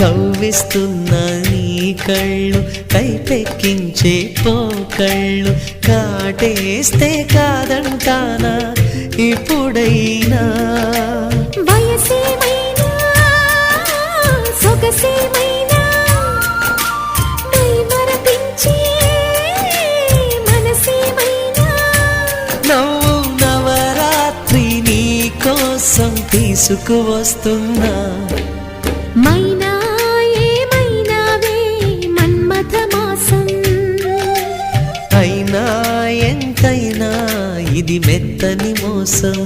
కవ్విస్తున్న నీ కళ్ళు కైపెక్కించే పోకళ్ళు కాటేస్తే కాదంటానా? ఇప్పుడైనా వయసేమైనా? సొగసే తీసుకువస్తున్నా. మైనా ఏమైనావే మన్మథ మాసం అయినా ఎంతైనా ఇది మెత్తని మోసం.